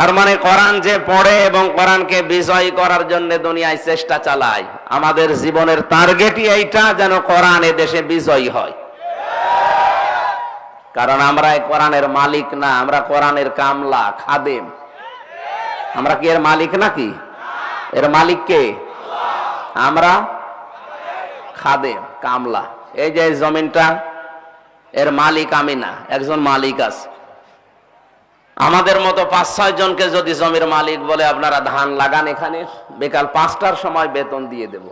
তার মানে কোরআন যে পড়ে এবং কোরআনকে বিজয় করার জন্য দুনিয়ায় চেষ্টা চালায়, আমাদের জীবনের টার্গেটই এইটা যেন কোরআন দেশে বিজয়ী হয়। কারণ আমরা কোরআনের মালিক না, আমরা কোরআনের কামলা, খাদেম। আমরা কি এর মালিক নাকি? এর মালিক কে? আমরা খাদেম, কামলা। এই যে জমিনটা, এর মালিক আমি না, একজন মালিক আছে। আমাদের মতো পাঁচ, ছয় জনকে যদি জমির মালিক বলে আপনারা ধান লাগান এখানে, বিকাল পাঁচটার সময় বেতন দিয়ে দেব।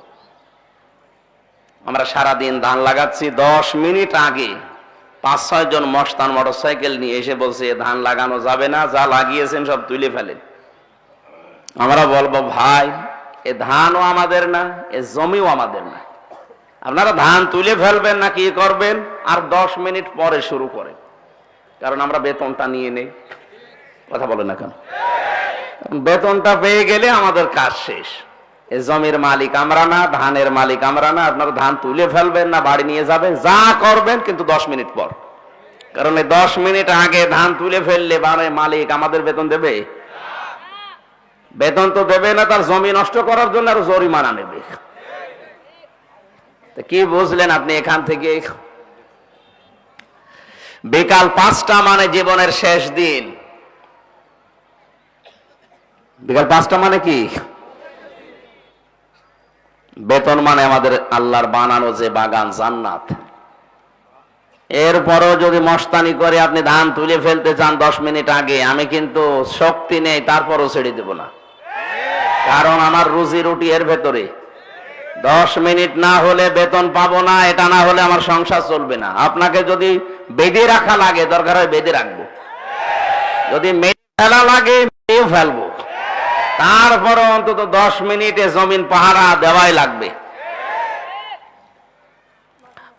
আমরা সারা দিন ধান লাগাচ্ছি, দশ মিনিট আগে পাঁচ, ছয় জন মস্তান মোটরসাইকেল নিয়ে এসে বলছে ধান লাগানো যাবে না, যা লাগিয়েছেন সব তুলে ফেলেন। আমরা বলব, ভাই, এ ধানও আমাদের না, এ জমিও আমাদের না। আপনারা ধান তুলে ফেলবেন না, কি করবেন? আর দশ মিনিট পরে শুরু করেন। কারণ আমরা বেতনটা নিয়ে নেই। কথা বলে না কেন? বেতনটা পেয়ে গেলে আমাদের কাজ শেষ। জমির মালিক আমরা না, ধানের মালিক আমরা না, আপনারা ধান তুলে ফেলবেন না, বাড়ি নিয়ে যাবেন, যা করবেন কিন্তু দশ মিনিট পর। কারণ দশ মিনিট আগে ধান তুলে ফেললে বারে মালিক আমাদের বেতন দেবে? বেতন তো দেবে না, তার জমি নষ্ট করার জন্য আরও জরিমানা নেবে। কি বুঝলেন আপনি এখান থেকে? বিকাল পাঁচটা মানে জীবনের শেষ দিন। বিকাল পাঁচটা মানে কি? বেতন মানে আমাদের আল্লাহর বানানো যে বাগান জান্নাত। এরপরও যদি মস্তানি করে আপনি ধান তুলে ফেলতে চান দশ মিনিট আগে, আমি কিন্তু শক্তি নেই, তারপরও ছেড়ে দেব না। কারণ আমার রুজি রুটি এর ভেতরে। দশ মিনিট না হলে বেতন পাবো না, এটা না হলে আমার সংসার চলবে না। আপনাকে যদি বেঁধে রাখা লাগে, দরকার হয় বেঁধে রাখব। যদি মেরে ফেলা লাগে মেরেও ফেলব। তারপরে অন্তত দশ মিনিটে জমিন পাহারা দেওয়াই লাগবে।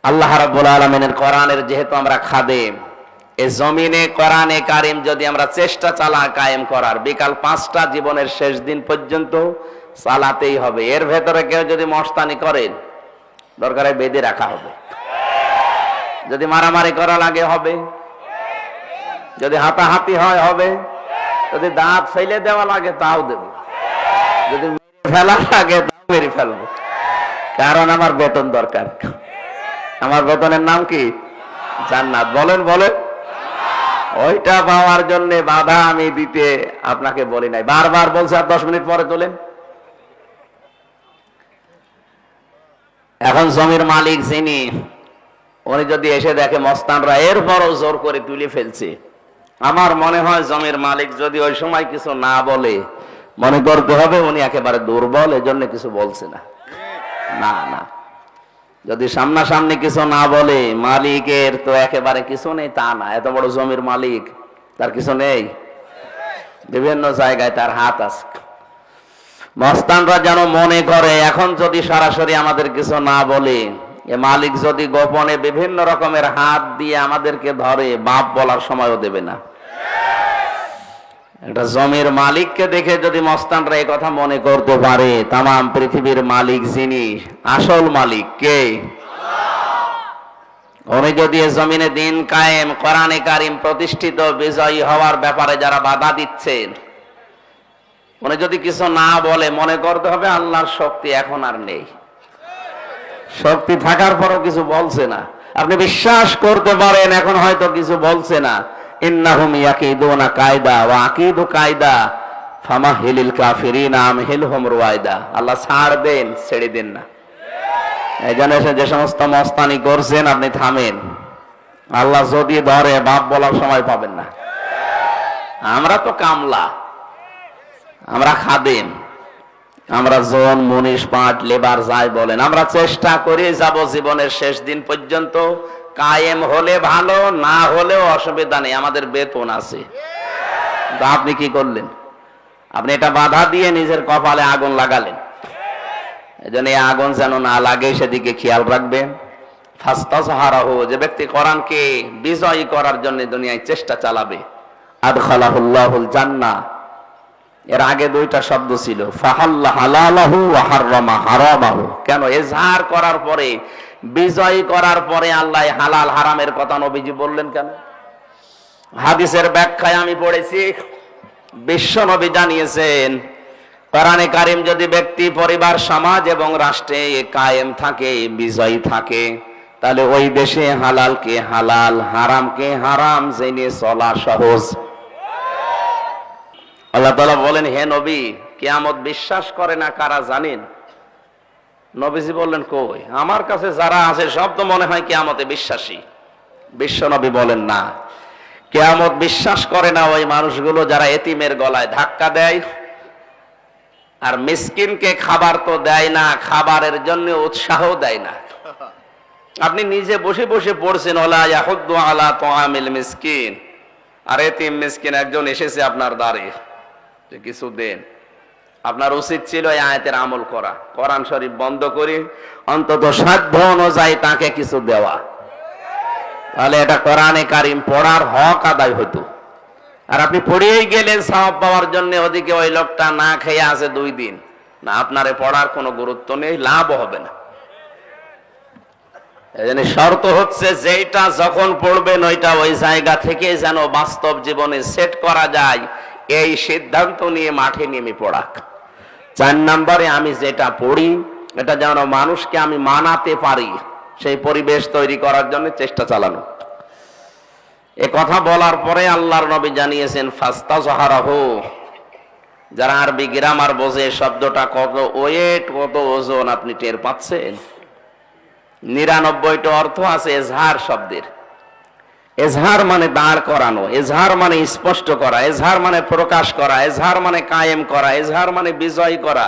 আল্লাহ রাব্বুল আলমিনের কোরআনের যেহেতু আমরা খাদেম, এ জমিনে কোরআনে কারিম যদি আমরা চেষ্টা চালা কায়েম করার, বিকাল পাঁচটা জীবনের শেষ দিন পর্যন্ত চালাতেই হবে। এর ভেতরে কেউ যদি মস্তানি করেন দরকারে বেঁধে রাখা হবে। যদি মারামারি করা লাগে, হবে। যদি হাতাহাতি হয়, হবে। যদি দাঁত ফেলে দেওয়া লাগে, তাও দেব। যদি ফেলা লাগে, তাও মেরে ফেলব। কারণ আমার বেতন দরকার। আমার বেতনের নাম কি? জান্নাত। বলেন বলেন। ওইটা পাওয়ার জন্য বাধা আমি দিতে আপনাকে বলি নাই। বারবার বলছে, আর দশ মিনিট পরে তোলেন। এখন জমির মালিক যিনি, উনি যদি এসে দেখে মস্তানরা এরপরও জোর করে তুলে ফেলছে। আমার মনে হয় জমির মালিক যদি ওই সময় কিছু না বলে, মনে করতে হবে উনি একেবারে দুর্বল, এজন্য কিছু বলছে না। না না। যদি সামনাসামনি কিছু না বলে, মালিকের তো একেবারে কিছু নেই, তা না। এত বড় জমির মালিক, তার কিছু নেই। বিভিন্ন জায়গায় তার হাত আছে। মস্তানরা যেন মনে করে, এখন যদি সরাসরি আমাদের কিছু না বলে এ মালিক যদি গোপনে বিভিন্ন রকমের হাত দিয়ে আমাদেরকে ধরে, বাপ বলার সময়ও দেবে না। একটা জমির মালিককে দেখে যদি মস্তানরা এই কথা মনে করতে পারে তাম পৃথিবীর মালিক যিনি, আসল মালিক কে? উনি যদি জমিনে দিন কায়েম, কোরআনে কারিম প্রতিষ্ঠিত, বিজয়ী হওয়ার ব্যাপারে যারা বাধা দিচ্ছেন, উনি যদি কিছু না বলে মনে করতে হবে, আল্লাহর শক্তি এখন আর নেই। শক্তি থাকার পরও কিছু বলছে না। আপনি বিশ্বাস করতে পারেন, এখন হয়তো কিছু বলছে না। কায়দা কায়দা আল্লাহ ছাড় দেন, ছেড়ে দেন না। এই যে সমস্ত মস্তানি করছেন, আপনি থামেন। আল্লাহ যদি ধরে, বাপ বলার সময় পাবেন না। আমরা তো কামলা। আমরা খাদেম। আমরা জন, মনীষ, পাট, লেবার যাই বলেন, আমরা চেষ্টা করে যাব জীবনের শেষ দিন পর্যন্ত কায়েম হলে ভালো, না হলেও অসুবিধা নেই, আমাদের বেতন আছে। আপনি কি করলেন? আপনি এটা বাধা দিয়ে নিজের কপালে আগুন লাগালেন। এই জন্য এই আগুন যেন না লাগে, সেদিকে খেয়াল রাখবেন। ফাস্তাসহারাহ যে ব্যক্তি কোরআনকে বিজয়ী করার জন্য দুনিয়ায় চেষ্টা চালাবে। আদখালাহুল্লাহুল জান্নাহ। এর আগে দুইটা শব্দ ছিল কেন? এজহার করার পরে, বিজয় করার পরে আল্লাহ হালাল হারামের কথা নবীজি বললেন কেন? হাদিসের ব্যাখ্যায় আমি পড়েছি, বিশ্ব নবী জানিয়েছেন, কোরআনে কারিম যদি ব্যক্তি, পরিবার, সমাজ এবং রাষ্ট্রে কায়েম থাকে, বিজয়ী থাকে, তাহলে ওই দেশে হালালকে হালাল, হারামকে হারাম জেনে চলা সহজ। আল্লাহ তালা বলেন, হে নবী, কেয়ামত বিশ্বাস করে না কারা জানেন? নবীজি বললেন, কই? আমার কাছে যারা আছে, সব তো মনে হয় কেয়ামতে বিশ্বাসী। বিশ্ব নবী বলেন, না। কেয়ামত বিশ্বাস করে না ওই মানুষগুলো যারা এতিমের গলায় ধাক্কা দেয় আর মিসকিনকে খাবার তো দেয় না, খাবারের জন্য উৎসাহ দেয় না। আপনি নিজে বসে বসে পড়ছেন, ওলা আলা তোয়ামিল মিসকিন। আর এতিম মিসকিন একজন এসেছে আপনার দ্বারে। কিছু দেন আপনার উচিত ছিল এই আয়াতের আমল করা। কোরআন শরীফ বন্ধ করে, অন্তত সাধ্য অনুযায়ী তাকে কিছু দেওয়া। তাহলে এটা কোরআনে কারিম পড়ার হক আদায় হতো আর আপনি পড়িয়েই গেলেন সওয়াব পাওয়ার জন্য, ওদিকে ওই লোকটা না খেয়ে আছে দুই দিন। না, আপনারে পড়ার কোনো গুরুত্ব নেই লাভ হবে না। এজন্য শর্ত হচ্ছে যেটা যখন পড়বেন, ওইটা ওই জায়গা থেকে যেন বাস্তব জীবনে সেট করা যায়। এই সিদ্ধান্ত নিয়ে মাঠে নেমে পড়াক চার নম্বরে আমি যেটা পড়ি, এটা যেন মানুষকে আমি মানাতে পারি, সেই পরিবেশ তৈরি করার জন্য চেষ্টা চালানো। এ কথা বলার পরে আল্লাহর নবী জানিয়েছেন ফাস্তা সাহারাহ যারা আরবি গ্রামার বোঝে, শব্দটা কত ওয়েট, কত ওজন আপনি টের পাচ্ছেন? নিরানব্বইটা অর্থ আছে এজহার শব্দের। এজহার মানে দাঁড় করানো, এজহার মানে স্পষ্ট করা, এজহার মানে প্রকাশ করা, এজহার মানে কায়েম করা, এজহার মানে বিজয় করা।